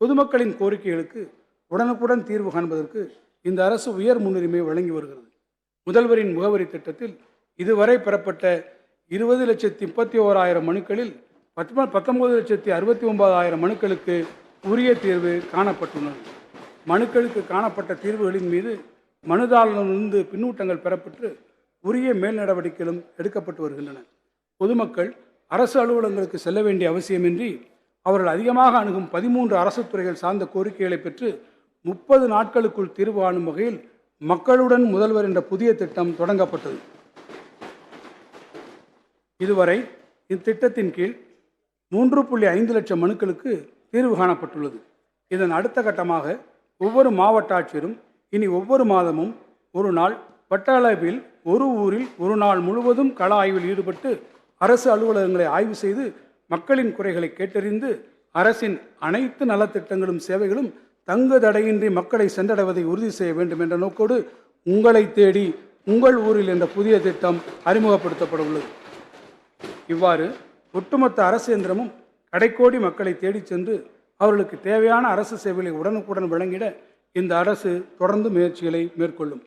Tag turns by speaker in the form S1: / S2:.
S1: பொதுமக்களின் கோரிக்கைகளுக்கு உடனுக்குடன் தீர்வு காண்பதற்கு இந்த அரசு உயர் முன்னுரிமை வழங்கி வருகிறது. முதல்வரின் முகவரி திட்டத்தில் இதுவரை பெறப்பட்ட இருபது லட்சத்தி முப்பத்தி ஓராயிரம் மனுக்களில் பத்து பத்தொன்பது லட்சத்தி அறுபத்தி ஒன்பதாயிரம் மனுக்களுக்கு உரிய தீர்வு காணப்பட்டுள்ளது. மனுக்களுக்கு காணப்பட்ட தீர்வுகளின் மீது மனுதாரரிடமிருந்து பின்னூட்டங்கள் பெறப்பட்டு உரிய மேல் நடவடிக்கைகளும் எடுக்கப்பட்டு வருகின்றன. பொதுமக்கள் அரசு அலுவலகங்களுக்கு செல்ல வேண்டிய அவசியமின்றி அவர்கள் அதிகமாக அணுகும் பதிமூன்று அரசு துறைகள் சார்ந்த கோரிக்கைகளை பெற்று முப்பது நாட்களுக்குள் தீர்வு காணும் வகையில் மக்களுடன் முதல்வர் என்ற புதிய திட்டம் தொடங்கப்பட்டது. இதுவரை இத்திட்டத்தின் கீழ் மூன்று புள்ளி ஐந்து லட்சம் மனுக்களுக்கு தீர்வு காணப்பட்டுள்ளது. இதன் அடுத்த கட்டமாக ஒவ்வொரு மாவட்ட ஆட்சியரும் இனி ஒவ்வொரு மாதமும் ஒரு நாள் வட்ட அளவில் ஒரு ஊரில் ஒரு நாள் முழுவதும் கள ஆய்வில் ஈடுபட்டு அரசு அலுவலகங்களை ஆய்வு செய்து மக்களின் குறைகளை கேட்டறிந்து அரசின் அனைத்து நலத்திட்டங்களும் சேவைகளும் தங்கு தடையின்றி மக்களை சென்றடைவதை உறுதி செய்ய வேண்டும் என்ற நோக்கோடு உங்களை தேடி உங்கள் ஊரில் என்ற புதிய திட்டம் அறிமுகப்படுத்தப்பட உள்ளது. இவ்வாறு ஒட்டுமொத்த அரசு இயந்திரமும் கடைக்கோடி மக்களை தேடிச் சென்று அவர்களுக்கு தேவையான அரசு சேவைகளை உடனுக்குடன் வழங்கிட இந்த அரசு தொடர்ந்து முயற்சிகளை மேற்கொள்ளும்.